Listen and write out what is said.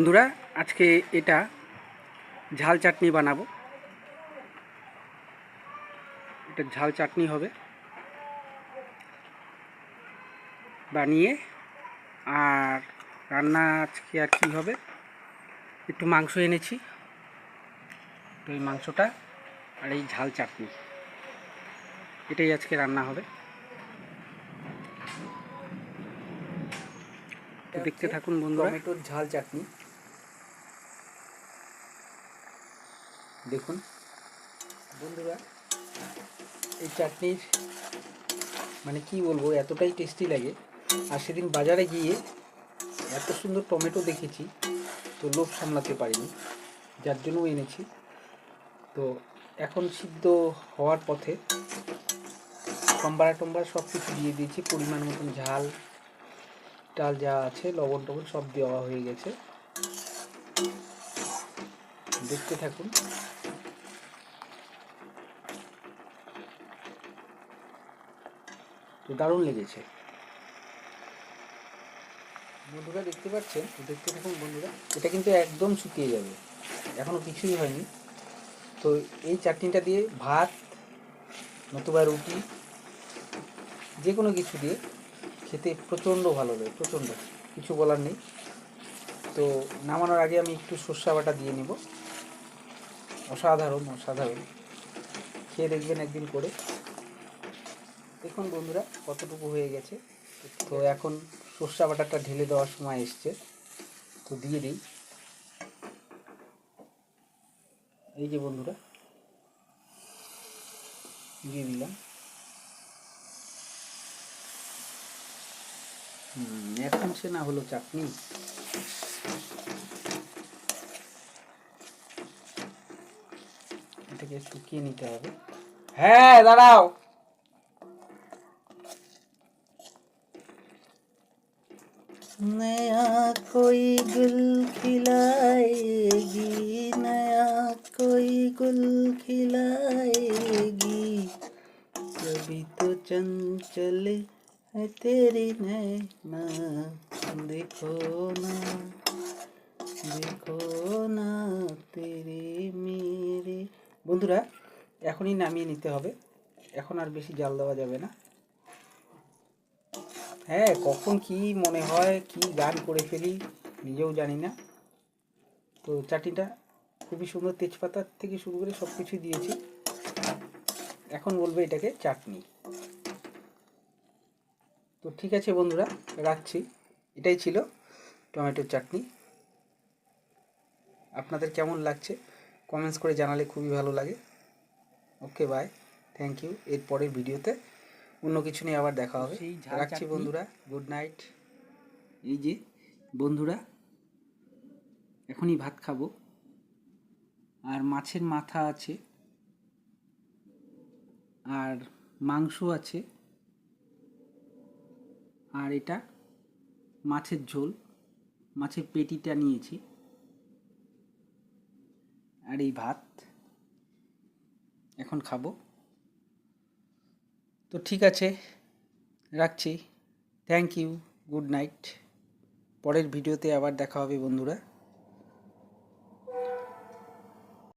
বন্ধুরা আজকে এটা ঝাল চাটনি বানাবো। এটা ঝাল চাটনি হবে। বানিয়ে আর রান্না আজকে আর কি হবে? একটু মাংস এনেছি। তো এই মাংসটা আর এই ঝাল চাটনি। এটাই আজকে রান্না হবে। দেখতে থাকুন বন্ধুরা। টমেটোর ঝাল চাটনি। দেখুন। বন্ধুরা, এই চাটনির মানে কি বলব, এতটাই টেস্টি লাগে। আর সেদিন বাজারে গিয়ে এত সুন্দর টমেটো দেখেছি, তো লোভ সামলাতে পারিনি, যার জন্য এনেছি। তো এখন সিদ্ধ হওয়ার পথে টম্বারা টম্বারা সব কিছু দিয়ে দিয়েছি, পরিমাণ মতন ঝাল টাল যা আছে, লবণ টবণ সব দেওয়া হয়ে গেছে। দেখতে থাকুন। তো দারুণ লেগেছে। বন্ধুরা দেখতে পাচ্ছেন, দেখতে থাকুন বন্ধুরা, এটা কিন্তু একদম শুকিয়ে যাবে। এখনও কিছুই হয়নি। তো এই চাটনিটা দিয়ে ভাত, নতুবা রুটি যে কোনো কিছু দিয়ে খেতে প্রচণ্ড ভালো লাগে, প্রচণ্ড। কিছু বলার নেই। তো নামানোর আগে আমি একটু সর্ষা বাটা দিয়ে নেব। অসাধারণ অসাধারণ। খেয়ে দেখবেন একদিন করে। দেখুন বন্ধুরা, কতটুকু হয়ে গেছে। তো এখন সর্ষা বাটাটা ঢেলে দেওয়ার সময় এসছে। তো দিয়ে দিই। এই যে বন্ধুরা, দিয়ে দিলাম। এখন সে না হলো চাটনি। এটাকে শুকিয়ে নিতে হবে। হ্যাঁ দাঁড়াও। नया कोई गुल खिलाएगी नया कोई गुल खिलाएगी कभी तो चंचल है तेरी नैना देखो ना देखो ना तेरे मेरे বন্ধুরা এখনই নামিয়ে নিতে হবে এখন আর বেশি জাল দেওয়া যাবে না হ্যাঁ কখন কি মনে হয়, কি গান করে ফেলি, নিজেও জানি না। তো চাটনিটা খুবই সুন্দর তেজপাতা থেকে শুরু করে সব কিছু দিয়েছি। এখন বলবে এটাকে চাটনি। তো ঠিক আছে বন্ধুরা, রাখছি। এটাই ছিল টমেটোর চাটনি। আপনাদের কেমন লাগছে কমেন্টস করে জানালে খুবই ভালো লাগে। ওকে বাই থ্যাংক ইউ এর পরের ভিডিওতে অন্য কিছু নিয়ে আবার দেখা হবে। সেই রাখছি বন্ধুরা গুড নাইট এই যে বন্ধুরা এখনই ভাত খাব। আর মাছের মাথা আছে আর মাংস আছে আর এটা মাছের ঝোল মাছের পেটিটা নিয়েছি। আর এই ভাত এখন খাব। তো ঠিক আছে রাখছি। থ্যাংক ইউ গুড নাইট পরের ভিডিওতে আবার দেখা হবে বন্ধুরা।